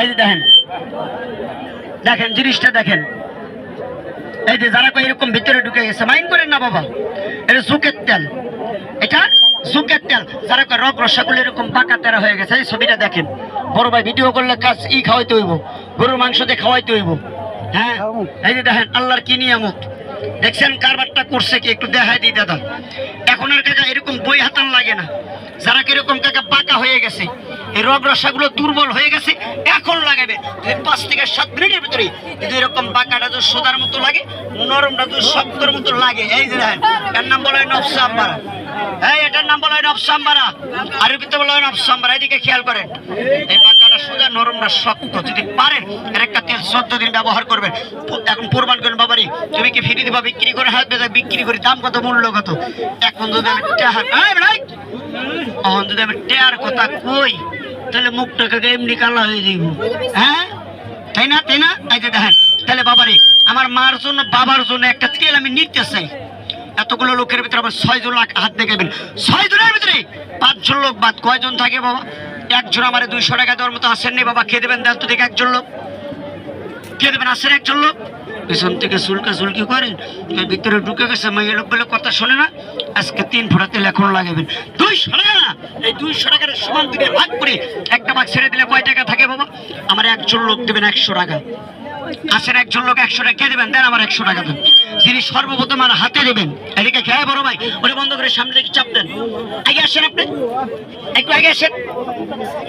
এই যে দেখেন। দেখেন জিনিসটা দেখেন। এই যে যারা এরকম ভিতরে ঢুকে গেছে মাইন্ড করেন না বাবা। এটা জুকের তেল। এটা জুকের তেল। যারা রক রসাগুলো এরকম বাঁকা তেরা হয়ে গেছে এই ছবিটা দেখেন। বড় ভাই ভিডিও করলে কাজ ই খাওয়াইতে হইব। গরুর মাংস দিয়ে খাওয়াইতে হইব। হ্যাঁ? এই যে দেখেন আল্লাহর কি নিয়ামত। দেখছেন কারবারটা করছে কি? একটু দেখাই দিই দাদা। এখন আর কাকা এরকম বই হাতান লাগে না। যারা কীরকম কাকা বাঁকা হয়ে গেছে। এই রগরসাগুলো দুর্বল হয়ে গেছে, এখন লাগাবে। পাঁচ থেকে সাত মিনিটের ভিতরে কিন্তু এরকম বাঁকাটা তো সোদার মতো লাগে নরমটা তো শক্তর মতো লাগে। এই যে দেখেন, এর নাম বলে নকশা নফসাম্বারা এই, এটার নাম বলা হয় নফসাম্বারা আরবিতে বলা হয় নফসাম্বারা এদিকে খেয়াল করেন। এই বাঁকাটা সোজা, নরমটা শক্ত। যদি পারেন, এর একটা তেল চোদ্দ দিন ব্যবহার করবেন। এখন প্রমাণ করেন, বাবারি, তুমি কি ফিরি দিবা, বিক্রি করে হাত বেঁধে, বিক্রি করি দাম কত, মূল্য কত? এখন যদি আমি টাহার এই বেড়াই এখন যদি আমি টেয়ার কথা কই, তাহলে মুখটা এমনি হয়ে হ্যাঁ? তাই না তাই না? তাহলে বাবারে, আমার মার জন্য, বাবার জন্য একটা তেল আমি নিতে চাই। এতগুলো লোকের ভিতরে আবার লাখ হাত দেখাবেন ছয় জনের ভিতরে পাঁচজন লোক বাদ, কয়জন থাকে বাবা? একজন আমার দুইশো টাকা দেওয়ার মতো আসেননি বাবা, খেয়ে দেবেন দেন তো একজন লোক। কে দেবেন, আসেন একজন লোক। পেছন থেকে চুলকা চুলকি করেন ভিতরে ঢুকে গেছে, মেয়ে লোকগুলো কথা শোনে না। আজকে তিন ফোঁটা তেল এখন লাগাবেন। দুইশো টাকা না, এই দুইশো টাকার সমান দিকে ভাগ করে একটা ভাগ ছেড়ে দিলে কয় টাকা থাকে বাবা? আমার একজন লোক দেবেন একশো টাকা। আসেন একজন লোক একশো টাকা কে দেবেন, দেন আমার একশো টাকা দেন। যিনি সর্বপ্রথম আমার হাতে দেবেন, এদিকে খেয়ে বড় ভাই ওটা বন্ধ করে সামনে দিকে চাপ দেন। আগে আসেন আপনি, একটু আগে আসেন।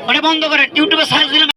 ওটা বন্ধ করে ইউটিউবে সার্চ